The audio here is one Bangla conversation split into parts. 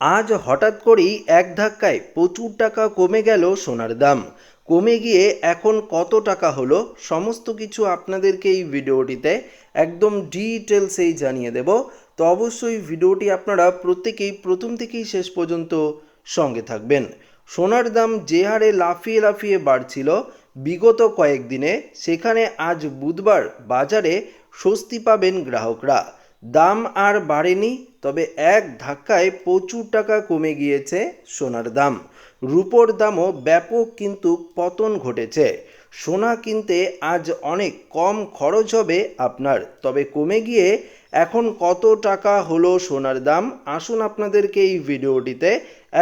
আজ হঠাৎ করেই এক ধাক্কায় প্রচুর টাকা কমে গেল সোনার দাম। কমে গিয়ে এখন কত টাকা হলো সমস্ত কিছু আপনাদেরকে এই ভিডিওটিতে একদম ডিটেলসেই জানিয়ে দেব। তো অবশ্যই ভিডিওটি আপনারা প্রত্যেকেই প্রথম থেকেই শেষ পর্যন্ত সঙ্গে থাকবেন। সোনার দাম যে হারে লাফিয়ে লাফিয়ে বাড়ছিল বিগত কয়েকদিনে সেখানে আজ বুধবার বাজারে স্বস্তি পাবেন গ্রাহকরা। দাম আর বাড়েনি তবে এক ধাক্কায় প্রচুর টাকা কমে গিয়েছে সোনার দাম। রূপোর দামও ব্যাপক কিন্তু পতন ঘটেছে। সোনা কিনতে আজ অনেক কম খরচ হবে আপনার। তবে কমে গিয়ে এখন কত টাকা হলো সোনার দাম? আসুন আপনাদেরকে এই ভিডিওটিতে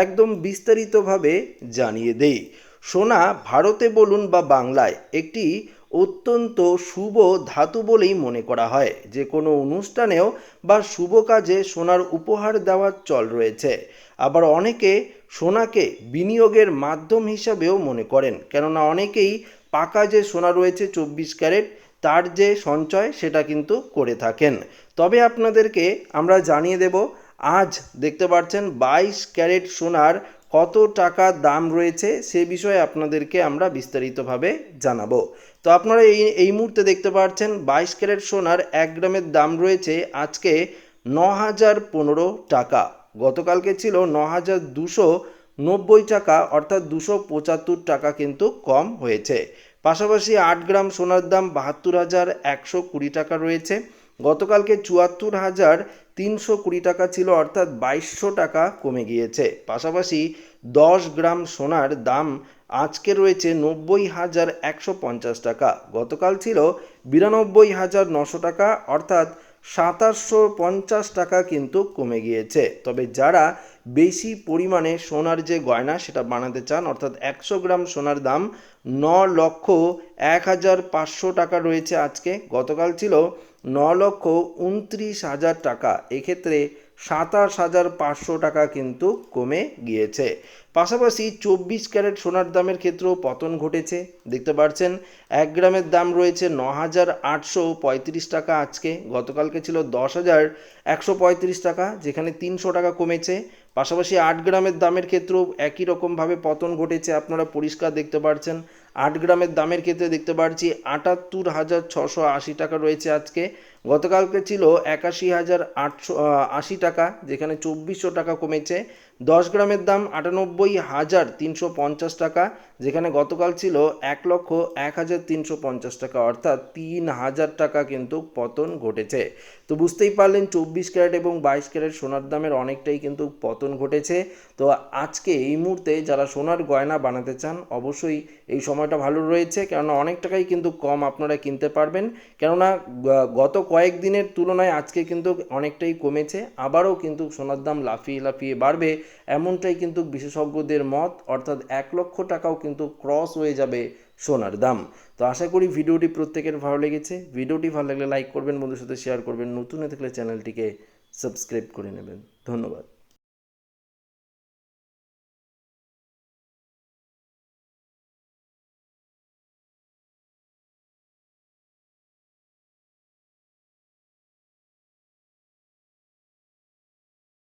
একদম বিস্তারিতভাবে জানিয়ে দেই। সোনা ভারতে বলুন বা বাংলায় একটি অত্যন্ত শুভ ধাতু বলেই মনে করা হয়। যে কোনো অনুষ্ঠানেও বা শুভ কাজে সোনার উপহার দেওয়ার চল রয়েছে। আবার অনেকে সোনাকে বিনিয়োগের মাধ্যম হিসাবেও মনে করেন। কেননা অনেকেই পাকা যে সোনা রয়েছে চব্বিশ ক্যারেট, তার যে সঞ্চয় সেটা কিন্তু করে থাকেন। তবে আপনাদেরকে আমরা জানিয়ে দেব, আজ দেখতে পাচ্ছেন বাইশ ক্যারেট সোনার কত টাকা দাম রয়েছে সে বিষয়ে আপনাদেরকে আমরা বিস্তারিতভাবে জানাব। তো আপনারা এই এই মুহূর্তে দেখতে পাচ্ছেন বাইশ ক্যারেট সোনার এক গ্রামের দাম রয়েছে আজকে ন হাজার পনেরো টাকা। গতকালকে ছিল ন হাজার দুশো নব্বই টাকা, অর্থাৎ দুশো পঁচাত্তর টাকা কিন্তু কম হয়েছে। পাশাপাশি আট গ্রাম সোনার দাম বাহাত্তর হাজার একশো কুড়ি টাকা রয়েছে। গতকালকে চুয়াত্তর হাজার তিনশো কুড়ি টাকা ছিল, অর্থাৎ বাইশশো টাকা কমে গিয়েছে। পাশাপাশি দশ গ্রাম সোনার দাম আজকে রয়েছে নব্বই হাজার একশো পঞ্চাশ টাকা। গতকাল ছিল বিরানব্বই হাজার নশো টাকা, অর্থাৎ সাতাশশো পঞ্চাশ টাকা কিন্তু কমে গিয়েছে। তবে যারা বেশি পরিমাণে সোনার যে গয়না সেটা বানাতে চান, অর্থাৎ একশো গ্রাম সোনার দাম ন লক্ষ এক হাজার পাঁচশো টাকা রয়েছে আজকে। গতকাল ছিল ন লক্ষ উনত্রিশ হাজার টাকা। এক্ষেত্রে সাতাশ হাজার পাঁচশো টাকা কিন্তু কমে গিয়েছে। পাশাপাশি চব্বিশ ক্যারেট সোনার দামের ক্ষেত্রেও পতন ঘটেছে। দেখতে পাচ্ছেন এক গ্রামের দাম রয়েছে ন হাজার আটশো পঁয়ত্রিশ টাকা। আজকে গতকালকে ছিল দশ হাজার একশো পঁয়ত্রিশ টাকা, যেখানে তিনশো টাকা কমেছে। পাশাপাশি আট গ্রামের দামের ক্ষেত্রেও একই রকমভাবে পতন ঘটেছে। আপনারা পরিষ্কার দেখতে পাচ্ছেন আট গ্রামের দামের ক্ষেত্রে দেখতে পাচ্ছি আটাত্তর হাজার ছশো আশি টাকা রয়েছে আজকে। গতকালকে ছিল একাশি হাজার আটশো আশি টাকা, যেখানে চব্বিশশো টাকা কমেছে। দশ গ্রামের দাম আটানব্বই হাজার তিনশো পঞ্চাশ টাকা, যেখানে গতকাল ছিল এক লক্ষ এক হাজার তিনশো পঞ্চাশ টাকা, অর্থাৎ তিন হাজার টাকা কিন্তু পতন ঘটেছে। তো বুঝতেই পারলেন, চব্বিশ ক্যারেট এবং বাইশ ক্যারেট সোনার দামের অনেকটাই কিন্তু পতন ঘটেছে। তো আজকে এই মুহূর্তে যারা সোনার গয়না বানাতে চান, অবশ্যই এই সময়টা ভালো রয়েছে, কেননা অনেক টাকাই কিন্তু কম আপনারা কিনতে পারবেন। কেননা গত কয়েক দিনের তুলনায় আজকে কিন্তু অনেকটাই কমেছে, আবারও কিন্তু সোনার দাম লাফিয়ে লাফিয়ে বাড়বে, এমনটাই কিন্তু বিশেষজ্ঞদের মত, অর্থাৎ এক লক্ষ টাকাও কিন্তু ক্রস হয়ে যাবে সোনার দাম। তো আশা করি ভিডিওটি প্রত্যেকের ভালো লেগেছে। ভিডিওটি ভালো লাগলে লাইক করবেন বন্ধুর সাথে শেয়ার করবেন, নতুন হয়ে থাকলে চ্যানেলটিকে সাবস্ক্রাইব করে নেবেন। ধন্যবাদ।